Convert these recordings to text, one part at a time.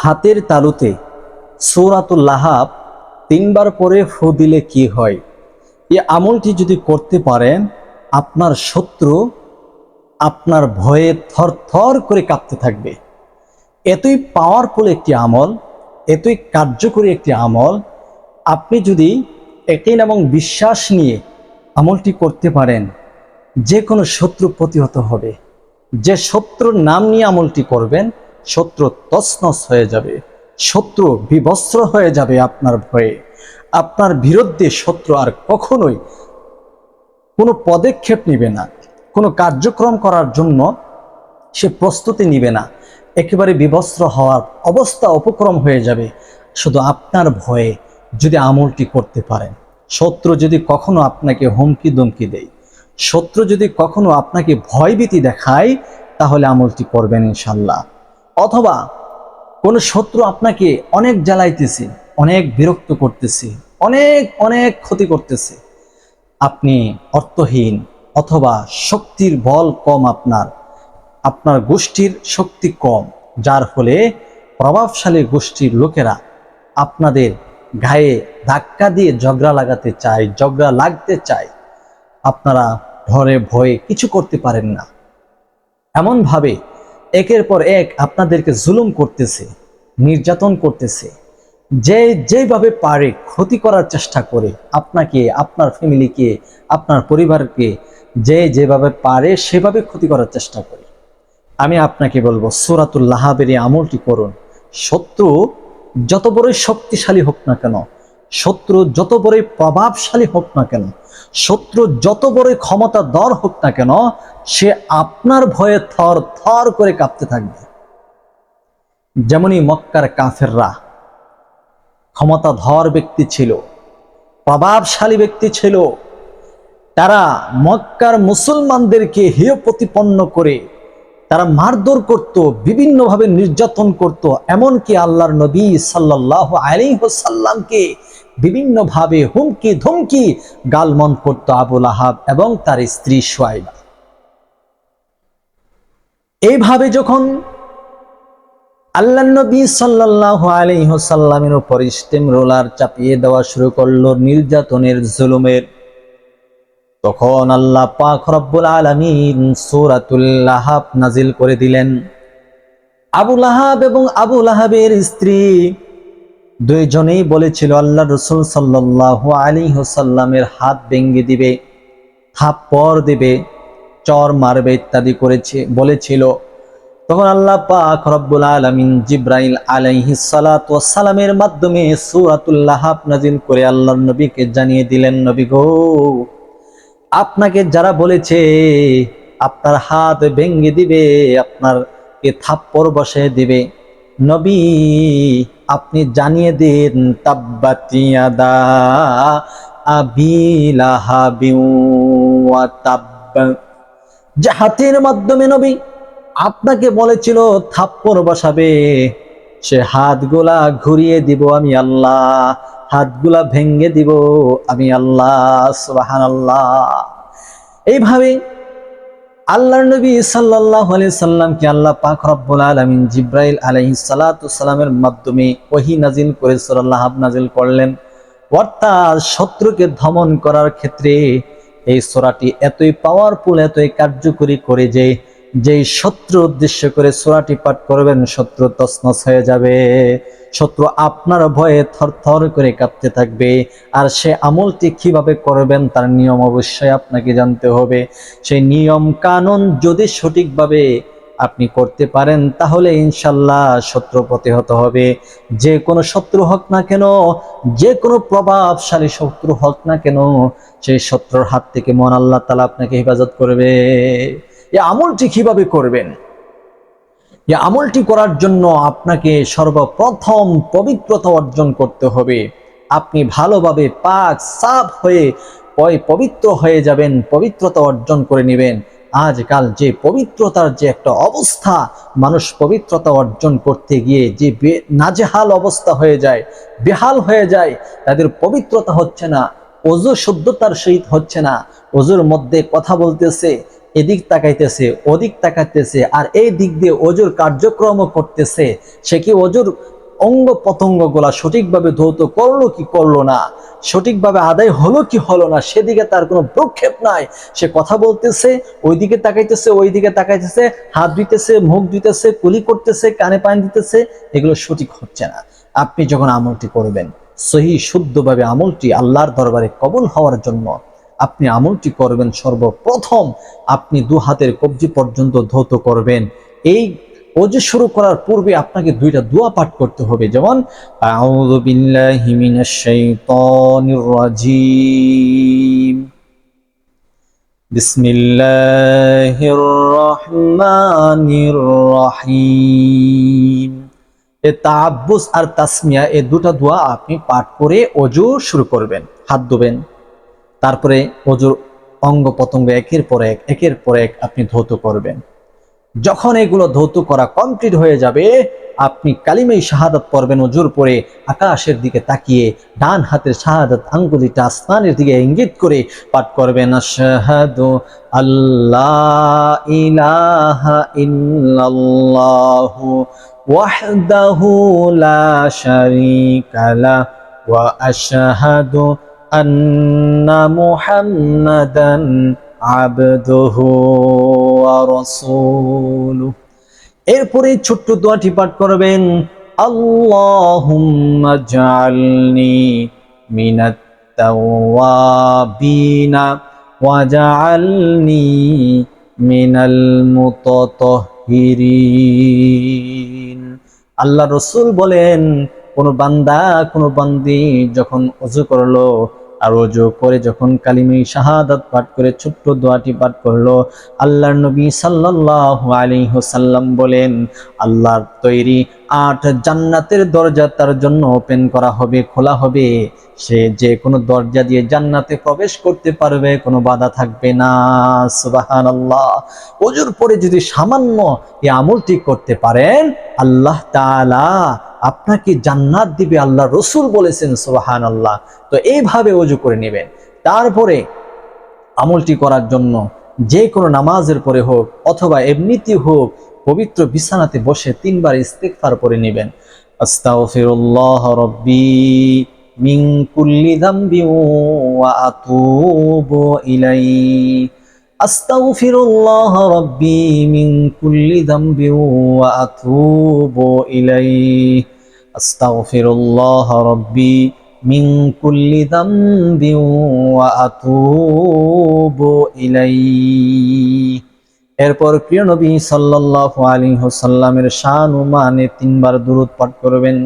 হাতের তালুতে। সৌরাতুল লাহাব তিনবার পরে ফু দিলে কি হয়? এই আমলটি যদি করতে পারেন, আপনার শত্রু আপনার ভয়ে থর থর করে কাঁপতে থাকবে। এতই পাওয়ারফুল একটি আমল, এতই কার্যকরী একটি আমল, আপনি যদি একিন এবং বিশ্বাস নিয়ে আমলটি করতে পারেন, যে কোনো শত্রু প্রতিহত হবে। যে শত্রুর নাম নিয়ে আমলটি করবেন শত্রু তছনছ হয়ে যাবে, শত্রু বিবস্ত্র হয়ে যাবে আপনার ভয়ে। আপনার বিরুদ্ধে শত্রু আর কখনোই কোনো পদক্ষেপ নেবে না, কোনো কার্যক্রম করার জন্য সে প্রস্তুতি নিবে না। একেবারে বিবস্ত্র হওয়ার অবস্থা উপক্রম হয়ে যাবে শুধু আপনার ভয়ে যদি আমলটি করতে পারেন। শত্রু যদি কখনো আপনাকে হুমকি দমকি দেয়, শত্রু যদি কখনো আপনাকে ভয়ভীতি দেখায়, তাহলে আমলটি করবেন ইনশাল্লাহ। অথবা কোনো শত্রু আপনাকে অনেক জ্বালাইতেছে, অনেক বিরক্ত করতেছে, অনেক অনেক ক্ষতি করতেছে। আপনি অর্থহীন অথবা শক্তির বল কম আপনার আপনার গোষ্ঠীর শক্তি কম, যার ফলে প্রভাবশালী গোষ্ঠীর লোকেরা আপনাদের গায়ে ধাক্কা দিয়ে ঝগড়া লাগাতে চায়, ঝগড়া লাগতে চায়। আপনারা ধরে ভয়ে কিছু করতে পারেন না। এমনভাবে একের পর এক আপনাদেরকে জুলুম করতেছে, নির্যাতন করতেছে। যে যেভাবে পারে ক্ষতি করার চেষ্টা করে আপনাকে, আপনার ফ্যামিলিকে, আপনার পরিবারকে, যে, যেভাবে পারে সেভাবে ক্ষতি করার চেষ্টা করে। আমি আপনাকে বলব, সুরাতুল লাহাবের আমলটি করুন। শত্রু যত বড়ই শক্তিশালী হোক না কেন, শত্রু যত বড়ই প্রভাবশালী হোক না কেন শত্রু যত বড়ই ক্ষমতা দর হোক না কেন, সে আপনার ভয়ে থর থর করে কাঁপতে থাকবে। যেমনই মক্কার কাফেররা ক্ষমতাধর ব্যক্তি ছিল, প্রভাবশালী ব্যক্তি ছিল, তারা মক্কার মুসলমানদেরকে হেয় প্রতিপন্ন করে, তারা মারধর করত, বিভিন্নভাবে নির্যাতন করত, এমনকি আল্লাহর নবী সাল্লাহ আলিহসাল্লামকে বিভিন্নভাবে হুমকি ধুমকি গালমন করত আবুল আহাব এবং তার স্ত্রী সোয়াইবা এইভাবে যখন আল্লাহ নবী সাল্লাহ আলিহসাল্লামের উপর স্টেম রোলার চাপিয়ে দেওয়া শুরু করল নির্যাতনের জুলুমের। তখন আল্লাহ পাক রব্বুল আলামিন সূরাতুল আহাব নাজিল করে দিলেন। আবু লাহাব এবং আবু লাহাবের স্ত্রী দুইজনেই বলেছিল, আল্লাহ রসুল সাল্লাল্লাহু আলাইহি ওয়াসাল্লামের হাত ভেঙে দিবে থাপ্পড় দেবে, চর মারবে ইত্যাদি করেছে, বলেছিল। তখন আল্লাহ পাক রব্বুল আলামিন জিব্রাইল আলাইহিস সালাতু সালামের মাধ্যমে সূরাতুল লাহাব নাজিল করে আল্লাহর নবীকে জানিয়ে দিলেন, নবী গো, আপনাকে যারা বলেছে, আপনার হাত ভেঙ্গে দিবে আপনার কে থাপ্পড় বসে দিবে নবী, আপনি জানিয়ে দিন তাব্বাতিয়াদা যে হাতের মাধ্যমে নবী আপনাকে বলেছিল থাপ্পড় বসাবে, সে হাতগুলা ঘুরিয়ে দিব আমি আল্লাহ, হাতগুলা ভেঙ্গে দিব আমি আল্লাহ সুবাহান আল্লাহ এইভাবে আল্লাহ নবী সাল্লাহ আলি সাল্লামকে আল্লাহ পাক রব্বুল আলমিন জিব্রাইল আলহি সালাতামের মাধ্যমে ওহি নাজিল করে সুরাল্লাহ নাজিল করলেন। অর্থাৎ শত্রুকে ধমন করার ক্ষেত্রে এই সোরাটি এতই পাওয়ারফুল এতই কার্যকরী করে যে যেই শত্রু উদ্দেশ্য করে সোরাটি পাঠ করবেন, শত্রু তসনস হয়ে যাবে। শত্রু আপনার ভয়ে থর থর করে কাঁপতে থাকবে। আর সে আমলটি কীভাবে করবেন, তার নিয়ম অবশ্যই আপনাকে জানতে হবে। সেই নিয়ম কানুন যদি সঠিকভাবে আপনি করতে পারেন, তাহলে ইনশাল্লাহ শত্রু প্রতিহত হবে। যে কোনো শত্রু হোক না কেন, যে কোনো প্রভাবশালী শত্রু হোক না কেন, সেই শত্রুর হাত থেকে মন আল্লাহ তালা আপনাকে হেফাজত করবে। এই আমলটি কীভাবে করবেন? এই আমলটি করার জন্য আপনাকে সর্বপ্রথম পবিত্রতা অর্জন করতে হবে। আপনি ভালোভাবে পাক, সাফ হয়ে পবিত্র হয়ে যাবেন, পবিত্রতা অর্জন করে নেবেন। আজকাল যে পবিত্রতার যে একটা অবস্থা, মানুষ পবিত্রতা অর্জন করতে গিয়ে যে নাজেহাল অবস্থা হয়ে যায়, বেহাল হয়ে যায়, তাদের পবিত্রতা হচ্ছে না অজু শুদ্ধতার সহিত হচ্ছে না অজুর মধ্যে কথা বলতেছে এদিক তাকাইতেছে, ওদিক তাকাইতেছে আর এই দিক দিয়ে অজুর কার্যক্রম করতেছে। সে কি অজুর অঙ্গ পতঙ্গগুলা সঠিকভাবে ধৌত করল কি করল না? সঠিকভাবে আদায় হলো কি হলো না? সেদিকে তার কোনো প্রক্ষেপ নাই। সে কথা বলতেছে, ওইদিকে তাকাইতেছে ওইদিকে তাকাইতেছে, হাত ধুইতেছে, মুখ ধুইতেছে, কুলি করতেছে, কানে পানি দিতেছে, এগুলো সঠিক হচ্ছে না। আপনি যখন আমলটি করবেন, সহি শুদ্ধভাবে আমলটি আল্লাহর দরবারে কবুল হওয়ার জন্য আপনি আমলটি করবেন সর্বপ্রথম, আপনি দু হাতের কবজি পর্যন্ত ধৌত করবেন। এই অজু শুরু করার পূর্বে আপনাকে দুইটা দোয়া পাঠ করতে হবে। যেমন বিসমিল্লাহির রহমানির রহিম। এ তাব্বুস আর তাসমিয়া এই দুটা দোয়া আপনি পাঠ করে অজু শুরু করবেন। হাত ধোবেন। তারপরে অজুর অঙ্গ প্রত্যঙ্গ একের পর এক, একের পর এক আপনি ধৌত করবেন। যখন এগুলো ধৌত করা কমপ্লিট হয়ে যাবে, আপনি কালিমাই শাহাদাত পড়বেন অজুর পরে, আকাশের দিকে তাকিয়ে ডান হাতের শাহাদাত আঙ্গুলিটা আসমানের দিকে ইঙ্গিত করে পাঠ করবেন, আশহাদু আল্লাহ ইলাহা ইল্লাল্লাহু ওয়াহদাহু লা শারীকা ওয়া মুহাম্মাদান আবদুহু ওয়া রাসূলুহু এরপরে ছোট্ট দোয়াটি পাঠ করবেন, আল্লাহুম্মা জাআলনি মিনাত তাওয়াবিনা ওয়া জাআলনি মিনাল মুতাতাহহিরিন আল্লাহ রসুল বলেন, কোন বান্দা, কোন বান্দি যখন অজু করল আর ওজো করে যখন কালিমি শাহাদাত পাঠ করে ছোট্ট দোয়াটি পাঠ করল, আল্লাহর নবী সাল্লাল্লাহু আলাইহি ওয়াসাল্লাম বলেন, আল্লাহর তৈরি আট জান্নাতের দরজা তার জন্য ওপেন করা হবে, খোলা হবে। সে যে কোনো দরজা দিয়ে জান্নাতে প্রবেশ করতে পারবে, কোনো বাধা থাকবে না। সুবহানাল্লাহ। অজুর পরে যদি সামান্য এই আমলটি করতে পারেন, আল্লাহ তাআলা আপনাকে জান্নাত দিবে, আল্লাহ রসুল বলেছেন সুবাহান আল্লাহ তো এইভাবে অজু করে নেবেন। তারপরে আমলটি করার জন্য যে কোনো নামাজের পরে হোক অথবা এমনিতে হোক পবিত্র বিছানাতে বসে তিনবার ইস্তেকফার করে নেবেন। আস্তাগফিরুল্লাহ রব্বি মিন কুল্লি যামবি ওয়া আতুবু ইলাইহি। আস্তাগফিরুল্লাহ রব্বি মিন কুল্লি যামবি ওয়া আতুবু ইলাইহি। আস্তাগফিরুল্লাহ রব্বি মিন কুল্লি যামবি ওয়া আতুবু ইলাইহি। এরপর প্রিয় নবী সাল্লাল্লাহু আলাইহি শান ও মানে তিনবার দুরূদ পাঠ করবেন।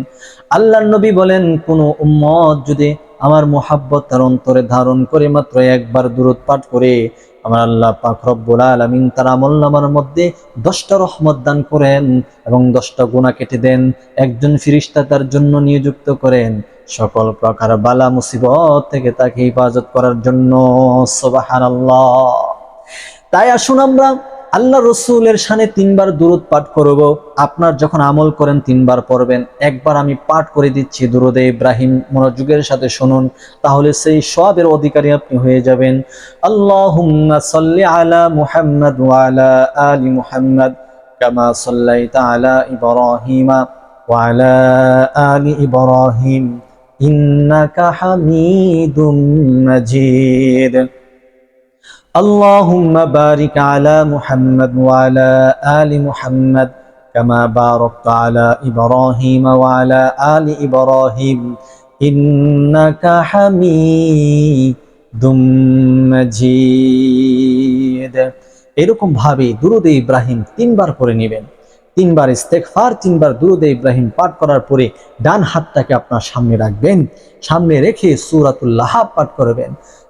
আল্লাহর নবী বলেন, কোন উম্মত যদি আমার মোহাব্বত তার অন্তরে ধারণ করে মাত্র একবার দূরত পাঠ করে, আমার আল্লাহ পাক রব্বুল আলামিন তার আমল নামার মধ্যে দশটা রহমত দান করেন এবং দশটা গুণা কেটে দেন। একজন ফিরিস্তা তার জন্য নিযুক্ত করেন। সকল প্রকার বালা মুসিবত থেকে তাকে হিফাজত করার জন্য, সুবহানাল্লাহ। তাই আসুন আমরা আল্লাহ রসুলের সানে তিনবার দূরত পাঠ করব। আপনার যখন আমল করেন, তিনবার পড়বেন। একবার আমি পাঠ করে দিচ্ছি দুরুদে ইব্রাহিম, মনোযোগের সাথে শুনুন, তাহলে সেই সবের অধিকারী আপনি হয়ে যাবেন। আল্লাহুম্মা সাল্লি আলা মুহাম্মদ ওয়া আলা আলি মুহাম্মদ, কামা সাল্লাইতা আলা ইব্রাহিমা ওয়া আলা আলি ইব্রাহিম, ইন্নাকা হামিদুম মাজিদ। اللهم بارك على محمد وعلى آل محمد كما باركت على إبراهيم وعلى آل إبراهيم إنك حميد مجيد এরকম ভাবে দুরুদে ইব্রাহিম তিনবার করে নেবেন তিনবার ইস্তেকফার তিনবার দুরুদে ইব্রাহিম পাঠ করার পরে ডান হাতটাকে আপনার সামনে রাখবেন সামনে রেখে সূরাতুল্লাহ পাঠ করবেন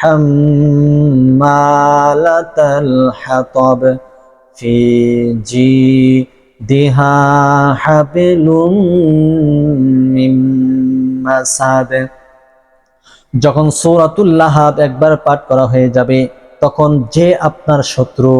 حمالة الحطب في জিদিহা হাবিলুম মিন মাসাদ যখন সূরাতুল্লাহ একবার পাঠ করা হয়ে যাবে তখন যে আপনার শত্রু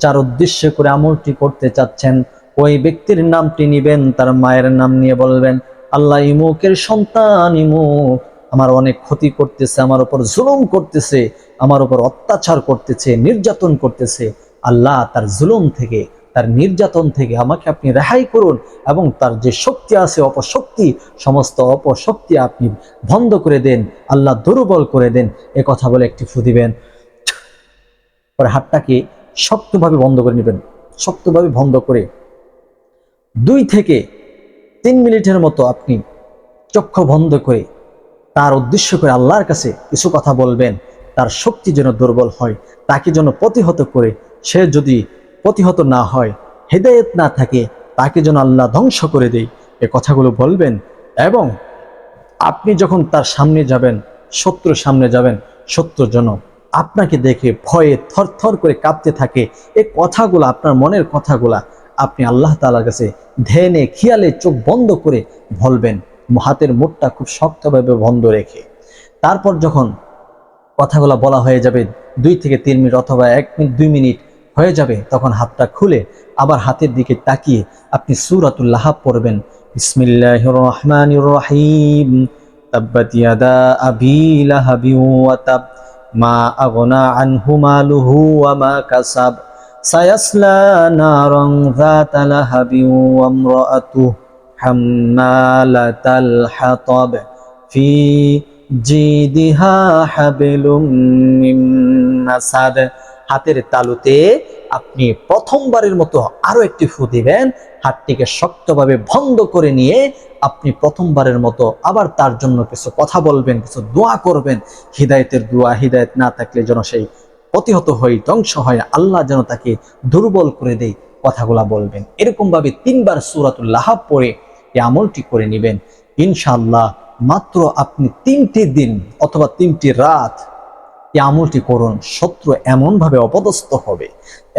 যার উদ্দেশ্য করে আমলটি করতে চাচ্ছেন ওই ব্যক্তির নামটি নিবেন তার মায়ের নাম নিয়ে বলবেন আল্লাহ ইমুকের সন্তান ইমুক আমার অনেক ক্ষতি করতেছে, আমার উপর জুলুম করতেছে, আমার উপর অত্যাচার করতেছে, নির্যাতন করতেছে। আল্লাহ তার জুলুম থেকে, তার নির্যাতন থেকে আমাকে আপনি রেহাই করুন এবং তার যে শক্তি আছে, অপশক্তি, সমস্ত অপশক্তি আপনি বন্ধ করে দেন, আল্লাহ দুর্বল করে দেন। এ কথা বলে একটি ফু দিবেন। পরে হাতটাকে শক্তভাবে বন্ধ করে নেবেন। শক্তভাবে বন্ধ করে দুই থেকে তিন মিনিটের মতো আপনি চক্ষু বন্ধ করে তার উদ্দেশ্য করে আল্লাহর কাছে কিছু কথা বলবেন। তার শক্তি যেন দুর্বল হয়, তাকে যেন প্রতিহত করে, সে যদি প্রতিহত না হয়, হেদায়েত না থাকে, তাকে যেন আল্লাহ ধ্বংস করে দেয়। এ কথাগুলো বলবেন এবং আপনি যখন তার সামনে যাবেন, শত্রুর সামনে যাবেন শত্রু যেন আপনাকে দেখে ভয়ে থরথর করে কাঁপতে থাকে, এ কথাগুলো আপনার মনের কথাগুলা আপনি আল্লাহ তালার কাছে ধ্যানে, খেয়ালে চোখ বন্ধ করে বলবেন। হাতের মুঠটা খুব শক্তভাবে বন্ধ রেখে, তারপর যখন কথাগুলো বলা হয়ে যাবে দুই থেকে তিন মিনিট অথবা এক মিনিট, দুই মিনিট হয়ে যাবে, তখন হাতটা খুলে আবার হাতের দিকে তাকিয়ে আপনি সুরাতুল্লাহ পড়বেন। বিসমিল্লাহ রহমান রহিম ওয়া মা কাসাব। সায়াসলা নারান যাতা জিদিহা হাবলুম মিন হাতের তালুতে আপনি প্রথমবারের মতো আরও একটি ফু দিবেন। হাতটিকে শক্তভাবে বন্ধ করে নিয়ে আপনি প্রথমবারের মতো আবার তার জন্য কিছু কথা বলবেন, কিছু দোয়া করবেন। হৃদায়তের দোয়া, হৃদায়ত না থাকলে যেন সেই প্রতিহত হয়, ধ্বংস হয় আল্লাহ যেন তাকে দুর্বল করে দেয় কথাগুলা বলবেন। এরকম ভাবে তিনবার সুরাতুল্লাহ পড়ে এই আমলটি করে নেবেন। ইনশাআল্লাহ মাত্র আপনি তিনটি দিন অথবা তিনটি রাত এই আমলটি করুন। শত্রু এমনভাবে অপদস্থ হবে,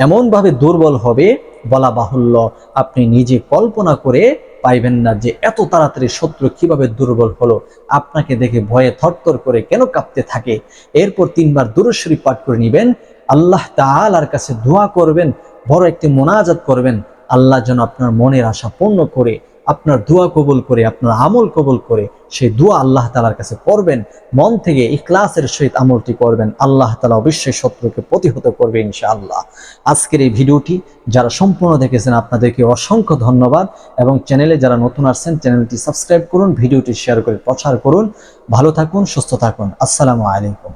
এমনভাবে দুর্বল হবে বলা বাহুল্য। আপনি নিজে কল্পনা করে পাইবেন না যে এত তাড়াতাড়ি শত্রু কীভাবে দুর্বল হলো। আপনাকে দেখে ভয়ে থরথর করে কেন কাঁপতে থাকে? এরপর তিনবার দুরুশ্বরী পাঠ করে নেবেন। আল্লাহ তাআলার কাছে দোয়া করবেন, বড় একটি মোনাজাত করবেন। আল্লাহ যেন আপনার মনের আশা পূর্ণ করে আপনার দোয়া কবুল করে, আপনার আমল কবুল করে, সেই দোয়া আল্লাহ তালার কাছে করবেন। মন থেকে ইখলাসের সহিত আমলটি করবেন। আল্লাহ তালা অবশ্যই শত্রুকে প্রতিহত করবে ইনশাআল্লাহ। আজকের এই ভিডিওটি যারা সম্পূর্ণ দেখেছেন, আপনাদেরকে অসংখ্য ধন্যবাদ এবং চ্যানেলে যারা নতুন আসছেন, চ্যানেলটি সাবস্ক্রাইব করুন, ভিডিওটি শেয়ার করে প্রচার করুন। ভালো থাকুন, সুস্থ থাকুন। আসসালামু আলাইকুম।